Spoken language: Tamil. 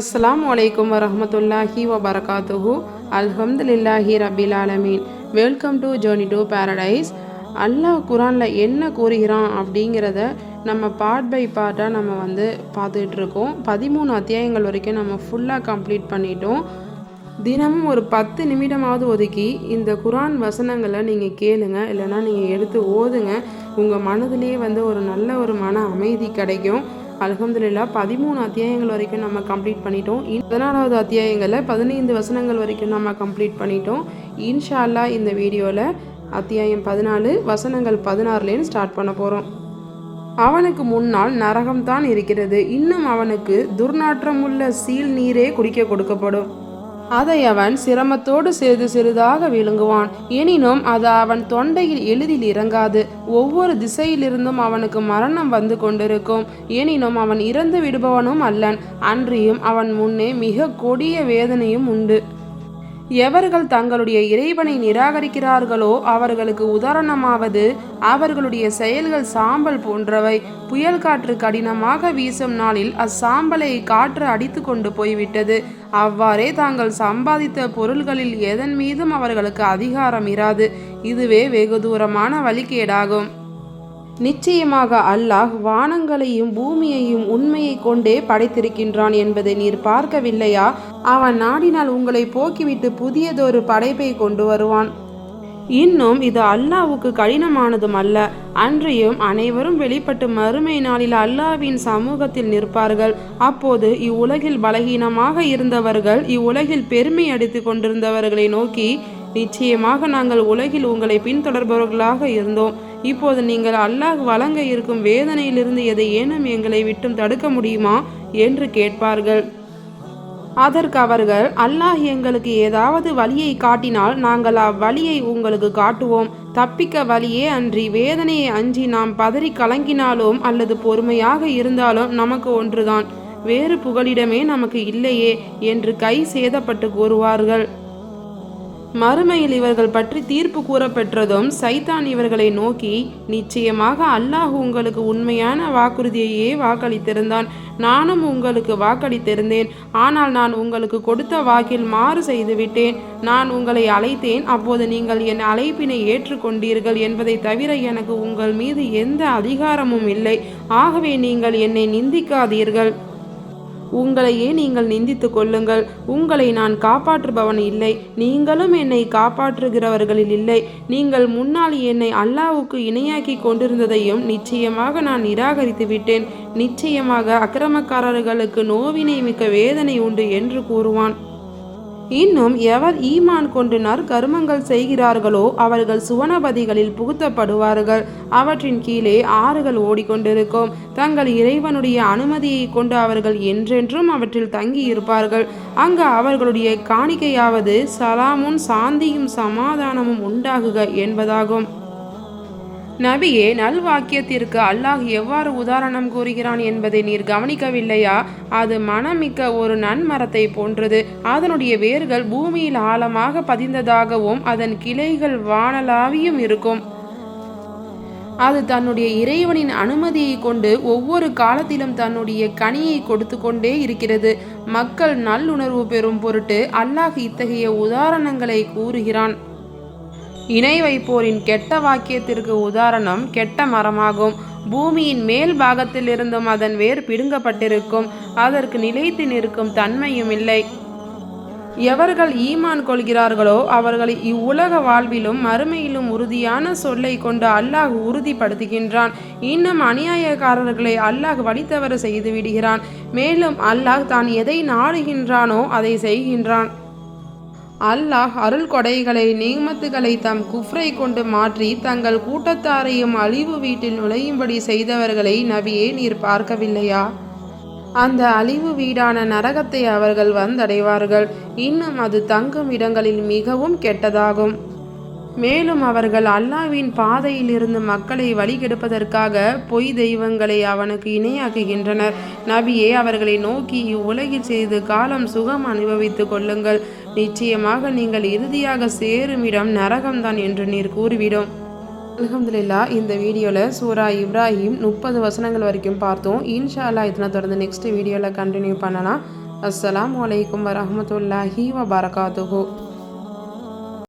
அஸ்லாம் அலைக்கும் வரமத்துல்லாஹி வபரகாத்துஹு. அல்ஹம்துலில்லாஹி ரபில் ஆலமீன். Welcome to journey to paradise அல்லாஹ் குரானில் என்ன கூறுகிறான் அப்படிங்கிறத நம்ம பார்ட் பை பார்ட்டாக நம்ம வந்து பார்த்துக்கிட்டு இருக்கோம் பதிமூணு அத்தியாயங்கள் வரைக்கும் நம்ம ஃபுல்லாக கம்ப்ளீட் பண்ணிட்டோம். தினமும் ஒரு பத்து நிமிடமாவது ஒதுக்கி இந்த குரான் வசனங்களை நீங்கள் கேளுங்க. இல்லைன்னா நீங்கள் எடுத்து ஓதுங்க. உங்கள் மனதிலே வந்து ஒரு நல்ல ஒரு மன அமைதி கிடைக்கும். அலகம்துல்லா பதிமூணு அத்தியாயங்கள் வரைக்கும் நம்ம கம்ப்ளீட் பண்ணிட்டோம். பதினாலாவது பதினாறாவது அத்தியாயங்களில் பதினைந்து வசனங்கள் வரைக்கும் நம்ம கம்ப்ளீட் பண்ணிட்டோம். இன்ஷா இந்த வீடியோவில் அத்தியாயம் பதினாலு வசனங்கள் பதினாறுலேருந்து ஸ்டார்ட் பண்ண போகிறோம் அவனுக்கு முன்னால் நரகம்தான் இருக்கிறது. இன்னும் அவனுக்கு துர்நாற்றமுள்ள சீல் நீரே குடிக்க கொடுக்கப்படும். அதை அவன் சிரமத்தோடு சிறிது சிறிதாக விழுங்குவான். எனினும் அது அவன் தொண்டையில் எளிதில் இறங்காது. ஒவ்வொரு திசையிலிருந்தும் அவனுக்கு மரணம் வந்து கொண்டிருக்கும். எனினும் அவன் இறந்து விடுபவனும் அல்லன். அன்றியும் அவன் முன்னே மிக கொடிய வேதனையும் உண்டு. எவர்கள் தங்களுடைய இறைவனை நிராகரிக்கிறார்களோ அவர்களுக்கு உதாரணமாவது அவர்களுடைய செயல்கள் சாம்பல் போன்றவை. புயல் காற்று கடினமாக வீசும் நாளில் அச்சாம்பலை காற்று அடித்து கொண்டு போய்விட்டது. அவ்வாறே தாங்கள் சம்பாதித்த பொருள்களில் எதன் மீதும் அவர்களுக்கு அதிகாரம் இராது. இதுவே வெகு தூரமான வழிகேடாகும். நிச்சயமாக அல்லாஹ் வானங்களையும் பூமியையும் உண்மையை கொண்டே படைத்திருக்கின்றான் என்பதை நீர் பார்க்கவில்லையா? அவன் நாடினால் உங்களை போக்கிவிட்டு புதியதொரு படைப்பை கொண்டு வருவான். இன்னும் இது அல்லாவுக்கு கடினமானதும் அல்ல. அன்றியும் அனைவரும் வெளிப்பட்டு மறுமை நாளில் அல்லாஹ்வின் சமூகத்தில் நிற்பார்கள். அப்போது இவ்வுலகில் பலகீனமாக இருந்தவர்கள் இவ்வுலகில் பெருமை அடித்து கொண்டிருந்தவர்களை நோக்கி நிச்சயமாக நாங்கள் உலகில் உங்களை பின்தொடர்பவர்களாக இருந்தோம். இப்போது நீங்கள் அல்லாஹ் வழங்க இருக்கும் வேதனையிலிருந்து எதை ஏனும் எங்களை விட்டும் தடுக்க முடியுமா என்று கேட்பார்கள். அதற்கு அவர்கள் அல்லாஹ் எங்களுக்கு ஏதாவது வழியை காட்டினால் நாங்கள் அவ்வழியை உங்களுக்கு காட்டுவோம். தப்பிக்க வழியே அன்றி வேதனையை அஞ்சி நாம் பதறி கலங்கினாலும் அல்லது பொறுமையாக இருந்தாலும் நமக்கு ஒன்றுதான். வேறு புகலிடமே நமக்கு இல்லையே என்று கை சேதப்பட்டு கூறுவார்கள். மறுமையில் இவர்கள் பற்றி தீர்ப்பு கூறப்பெற்றதும் சைத்தான் இவர்களை நோக்கி நிச்சயமாக அல்லாஹ் உங்களுக்கு உண்மையான வாக்குறுதியையே வாக்களித்திருந்தான். நானும் உங்களுக்கு வாக்களித்திருந்தேன். ஆனால் நான் உங்களுக்கு கொடுத்த வாக்கில் மாறு செய்துவிட்டேன். நான் உங்களை அழைத்தேன். அப்போது நீங்கள் என் அழைப்பினை ஏற்றுக்கொண்டீர்கள் என்பதை தவிர எனக்கு உங்கள் மீது எந்த அதிகாரமும் இல்லை. ஆகவே நீங்கள் என்னை நிந்திக்காதீர்கள். உங்களையே நீங்கள் நிந்தித்து கொள்ளுங்கள். உங்களை நான் காப்பாற்றுபவன் இல்லை. நீங்களும் என்னை காப்பாற்றுகிறவர்களில் இல்லை. நீங்கள் முன்னால் என்னை அல்லாவுக்கு இணையாக்கி கொண்டிருந்ததையும் நிச்சயமாக நான் நிராகரித்து விட்டேன். நிச்சயமாக அக்கிரமக்காரர்களுக்கு நோவினை மிக்க வேதனை உண்டு என்று கூறுவான். இன்னும் எவர் ஈமான் கொண்டு நற்கருமங்கள் செய்கிறார்களோ அவர்கள் சுவனபதிகளில் புகுத்தப்படுவார்கள். அவற்றின் கீழே ஆறுகள் ஓடிக்கொண்டிருக்கும். தங்கள் இறைவனுடைய அனுமதியை கொண்டு அவர்கள் என்றென்றும் அவற்றில் தங்கி இருப்பார்கள் அங்கு அவர்களுடைய காணிக்கையாவது சலாமும் சாந்தியும் சமாதானமும் உண்டாகுக என்பதாகும். நபியே நல்வாக்கியத்திற்கு அல்லாஹ் எவ்வாறு உதாரணம் கூறுகிறான் என்பதை நீர் கவனிக்கவில்லையா? அது மனமிக்க ஒரு நன்மரத்தை போன்றது. அதனுடைய வேர்கள் பூமியில் ஆழமாக பதிந்ததாகவும் அதன் கிளைகள் வானலாவியும் இருக்கும். அது தன்னுடைய இறைவனின் அனுமதியை கொண்டு ஒவ்வொரு காலத்திலும் தன்னுடைய கனியை கொடுத்து கொண்டே இருக்கிறது. மக்கள் நல்லுணர்வு பெறும் பொருட்டு அல்லாஹ் இத்தகைய உதாரணங்களை கூறுகிறான். இணை வைப்போரின் கெட்ட வாக்கியத்திற்கு உதாரணம் கெட்ட மரமாகும். பூமியின் மேல் பாகத்திலிருந்தும் அதன் வேர் பிடுங்கப்பட்டிருக்கும். அதற்கு நிலைத்து நிற்கும் தன்மையும் இல்லை. எவர்கள் ஈமான் கொள்கிறார்களோ அவர்களை இவ்வுலக வாழ்விலும் மறுமையிலும் உறுதியான சொல்லை கொண்டு அல்லாஹ் உறுதிப்படுத்துகின்றான். இன்னும் அநியாயக்காரர்களை அல்லாஹ் வழித்தவர செய்து விடுகிறான். மேலும் அல்லாஹ் தான் எதை நாடுகின்றானோ அதை செய்கின்றான். அல்லாஹ் அருள் கொடைகளை நீமத்துகளை தம் குஃப்ரை கொண்டு மாற்றி தங்கள் கூட்டத்தாரையும் அழிவு வீட்டில் நுழையும்படி செய்தவர்களை நபியே நீர் பார்க்கவில்லையா? அந்த அழிவு வீடான நரகத்தை அவர்கள் வந்தடைவார்கள். இன்னும் அது தங்கும் இடங்களில் மிகவும் கெட்டதாகும். மேலும் அவர்கள் அல்லாவின் பாதையில் இருந்து மக்களை வழிகெடுப்பதற்காக பொய் தெய்வங்களை அவனுக்கு இணையாக்குகின்றனர். நபியே அவர்களை நோக்கி இவ்வுலகில் செய்து காலம் சுகம் அனுபவித்துக் கொள்ளுங்கள். நிச்சயமாக நீங்கள் இறுதியாக சேரும் இடம் நரகம்தான் என்று நீர் கூறிவிடும். அல்ஹம்துலில்லா இந்த வீடியோவில் சூரா இப்ராஹிம் முப்பது வசனங்கள் வரைக்கும் பார்த்தோம். இன்ஷா அல்லாஹ் இதனை தொடர்ந்து நெக்ஸ்ட் வீடியோவில் கண்டினியூ பண்ணலாம். அஸ்ஸலாமு அலைக்கும் வரஹமத்துல்லாஹி வபரகாத்துஹு.